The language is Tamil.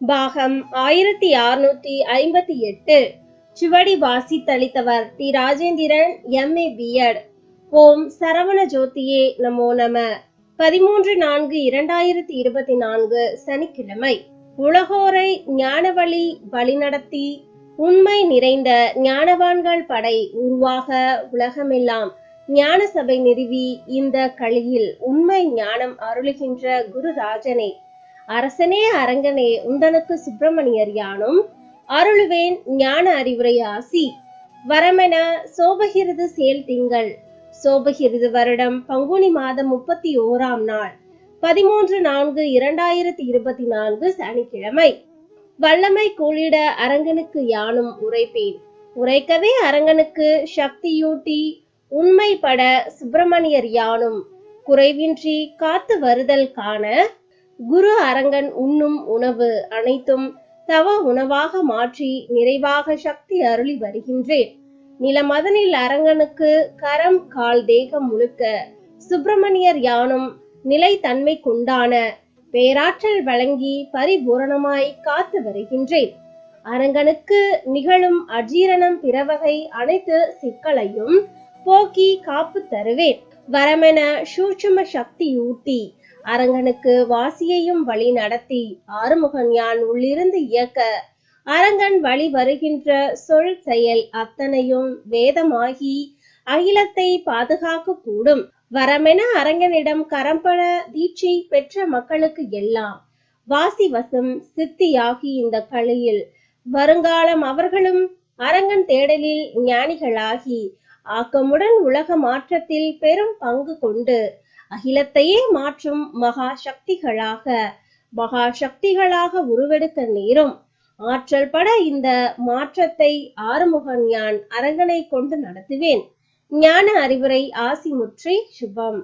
பாகம் ஆயிரத்தி அறுநூத்தி ஐம்பத்தி எட்டு. சுவடி வாசித்தளித்தவர் T Rajendran M A B Ed ஓம் சரவண ஜோதியே நமோ நம. பதிமூன்று நான்கு இரண்டாயிரத்தி இருபத்தி நான்கு சனிக்கிழமை. உலகோரை ஞானவழி வழிநடத்தி உண்மை நிறைந்த ஞானவான்கள் படை உருவாக உலகமெல்லாம் ஞான சபை நிறுவி இந்த கலியில் உண்மை ஞானம் அருளுகின்ற குருராஜனே அரசனே அரங்கனே உந்தனுக்கு சுப்பிரமணியர் யானும்? அருளுவேன் ஞான அறிவுரை ஆசி. வரமென சோபகிருது சேல் திங்கள். சோபகிருது வருடம் பங்குனி மாதம் முப்பத்தி ஓராம் நாள். பதிமூன்று நான்கு இரண்டாயிரத்தி இருபத்தி நான்கு சனிக்கிழமை. வல்லமை கூலிட அரங்கனுக்கு யானும் உரைப்பேன். உரைக்கவே அரங்கனுக்கு சக்தியூட்டி உண்மைப்பட சுப்பிரமணியர் யானும். குறைவின்றி காத்து வருதல் காண குரு அரங்கன் உண்ணும் உணவு அனைத்தும் தவ உணவாக மாற்றி நிறைவாக சக்தி அருளி வருகின்றேன். நிலமதனில் அரங்கனுக்கு கரம் கால் தேகம் முழுக்க சுப்பிரமணியர் யானும் நிலைத்தன்மை கொண்டான பேராற்றல் வழங்கி பரிபூரணமாய் காத்து வருகின்றேன். அரங்கனுக்கு நிகழும் அஜீரணம் பிறவகை அனைத்து சிக்கலையும் போக்கி காப்பு தருவேன். வரமென சூட்சும சக்தி ஊட்டி அரங்கனுக்கு வாசியையும் வழி நடத்தி ஆறுமுகன் யான் உள்ளிருந்து இயக்க அரங்கன் வழி வருகின்ற சொல் செயல் அத்தனையும் வேதமாகி அகிலத்தை பாதுகாக்க கூடும். வரமென அரங்கனிடம் கரம்பட தீட்சை பெற்ற மக்களுக்கு எல்லாம் வாசி வசம் சித்தியாகி இந்த கலையில் வருங்காலம் அவர்களும் அரங்கன் தேடலில் ஞானிகளாகி ஆக்கமுடன் உலக மாற்றத்தில் பெரும் பங்கு கொண்டு அகிலத்தையே மாற்றும் மகா சக்திகளாக மகா சக்திகளாக உருவெடுக்க நேரும். ஆற்றல் பட இந்த மாற்றத்தை ஆறுமுகன் யான் அரங்கனை கொண்டு நடத்துவேன். ஞான அறிவுரை ஆசி முற்றி சுபம்.